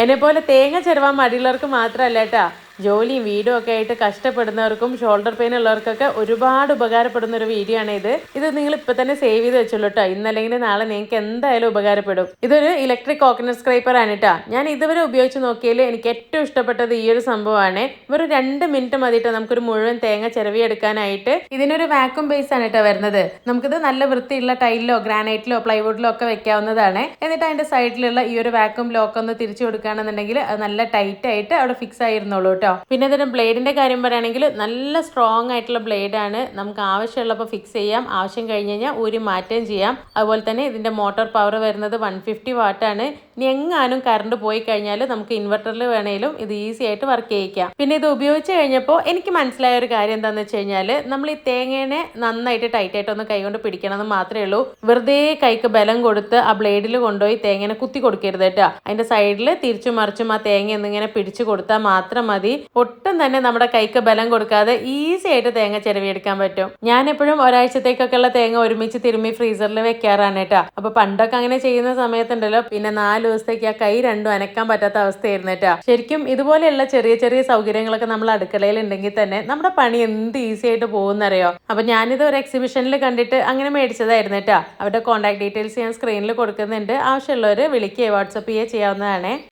എന്നെ പോലെ തേങ്ങ ചെരുവാൻ മടിയുള്ളവർക്ക് മാത്രമല്ല കേട്ടാ. ജോലിയും വീടും ഒക്കെ ആയിട്ട് കഷ്ടപ്പെടുന്നവർക്കും ഷോൾഡർ പെയിൻ ഉള്ളവർക്കൊക്കെ ഒരുപാട് ഉപകാരപ്പെടുന്ന ഒരു വീഡിയോ ആണ് ഇത്. ഇത് നിങ്ങൾ ഇപ്പൊ തന്നെ സേവ് ചെയ്ത് വെച്ചുള്ളൂ കേട്ടോ ഇന്നല്ലെങ്കിൽ നാളെ നിങ്ങൾക്ക് എന്തായാലും ഉപകാരപ്പെടും. ഇതൊരു ഇലക്ട്രിക് കോക്കനട്ട് സ്ക്രൈപ്പർ ആണ് കേട്ടോ ഞാൻ ഇതുവരെ ഉപയോഗിച്ച് നോക്കിയതിൽ എനിക്ക് ഏറ്റവും ഇഷ്ടപ്പെട്ടത് ഈ ഒരു സംഭവമാണ്. ഒരു രണ്ട് മിനിറ്റ് മതിയിട്ട് നമുക്കൊരു മുഴുവൻ തേങ്ങ ചിരവി എടുക്കാനായിട്ട് ഇതിനൊരു വാക്യൂം ബേസ് ആണ് കേട്ടോ വരുന്നത്. നമുക്കിത് നല്ല വൃത്തിയുള്ള ടൈലിലോ ഗ്രാനൈറ്റിലോ പ്ലൈവുഡിലോ ഒക്കെ വെക്കാവുന്നതാണ്. എന്നിട്ട് അതിന്റെ സൈഡിലുള്ള ഈ ഒരു വാക്യൂം ലോക്ക് ഒന്ന് തിരിച്ചു കൊടുക്കുകയാണെന്നുണ്ടെങ്കിൽ അത് നല്ല ടൈറ്റ് ആയിട്ട് അവിടെ ഫിക്സ് ആയിരുന്നുള്ളൂ കേട്ടോ പിന്നെ ഇതിന് ബ്ലേഡിന്റെ കാര്യം പറയുകയാണെങ്കിൽ നല്ല സ്ട്രോങ് ആയിട്ടുള്ള ബ്ലേഡ് ആണ്. നമുക്ക് ആവശ്യമുള്ളപ്പോൾ ഫിക്സ് ചെയ്യാം. ആവശ്യം കഴിഞ്ഞ് കഴിഞ്ഞാൽ ഊരി മാറ്റുകയും ചെയ്യാം. അതുപോലെ തന്നെ ഇതിന്റെ മോട്ടോർ പവർ വരുന്നത് വൺ ഫിഫ്റ്റി വാട്ടാണ് ഇനി എങ്ങാനും കറണ്ട് പോയി കഴിഞ്ഞാൽ നമുക്ക് ഇൻവെർട്ടറിൽ വേണേലും ഇത് ഈസി ആയിട്ട് വർക്ക് ചെയ്യിക്കാം. പിന്നെ ഇത് ഉപയോഗിച്ച് കഴിഞ്ഞപ്പോൾ എനിക്ക് മനസ്സിലായ ഒരു കാര്യം എന്താണെന്ന് വെച്ച് കഴിഞ്ഞാൽ നമ്മൾ ഈ തേങ്ങേനെ നന്നായിട്ട് ടൈറ്റ് ആയിട്ട് ഒന്ന് കൈകൊണ്ട് പിടിക്കണമെന്ന് മാത്രമേ ഉള്ളൂ. വെറുതെ കൈക്ക് ബലം കൊടുത്ത് ആ ബ്ലേഡിൽ കൊണ്ടുപോയി തേങ്ങേനെ കുത്തി കൊടുക്കരുത് കേട്ടോ. അതിന്റെ സൈഡിൽ തിരിച്ചും മറിച്ചും ആ തേങ്ങ എന്നിങ്ങനെ പിടിച്ചു കൊടുത്താൽ മാത്രം മതി. ഒട്ടും തന്നെ നമ്മുടെ കൈക്ക് ബലം കൊടുക്കാതെ ഈസി ആയിട്ട് തേങ്ങ ചിരവിയെടുക്കാൻ പറ്റും. ഞാൻ എപ്പോഴും ഒരാഴ്ചത്തേക്കൊക്കെയുള്ള തേങ്ങ ഒരുമിച്ച് തിരുമ്മി ഫ്രീസറിൽ വെക്കാറാണ് കേട്ടോ. അപ്പൊ പണ്ടൊക്കെ അങ്ങനെ ചെയ്യുന്ന സമയത്തുണ്ടല്ലോ പിന്നെ നാല് ദിവസത്തേക്ക് ആ കൈ രണ്ടും അനക്കാൻ പറ്റാത്ത അവസ്ഥയായിരുന്നു കേട്ടോ. ശരിക്കും ഇതുപോലെയുള്ള ചെറിയ ചെറിയ സൗകര്യങ്ങളൊക്കെ നമ്മൾ അടുക്കളയിൽ ഉണ്ടെങ്കിൽ തന്നെ നമ്മുടെ പണി എന്ത് ഈസി ആയിട്ട് പോകുന്നറിയോ? അപ്പൊ ഞാനിത് ഒരു എക്സിബിഷനിൽ കണ്ടിട്ട് അങ്ങനെ മേടിച്ചതായിരുന്നു കേട്ടോ. അവരുടെ കോൺടാക്ട് ഡീറ്റെയിൽസ് ഞാൻ സ്ക്രീനിൽ കൊടുക്കുന്നുണ്ട്. ആവശ്യമുള്ളവർ വിളിക്കുകയോ വാട്സപ്പ് ചെയ്യുകയോ ചെയ്യാവുന്നതാണ്.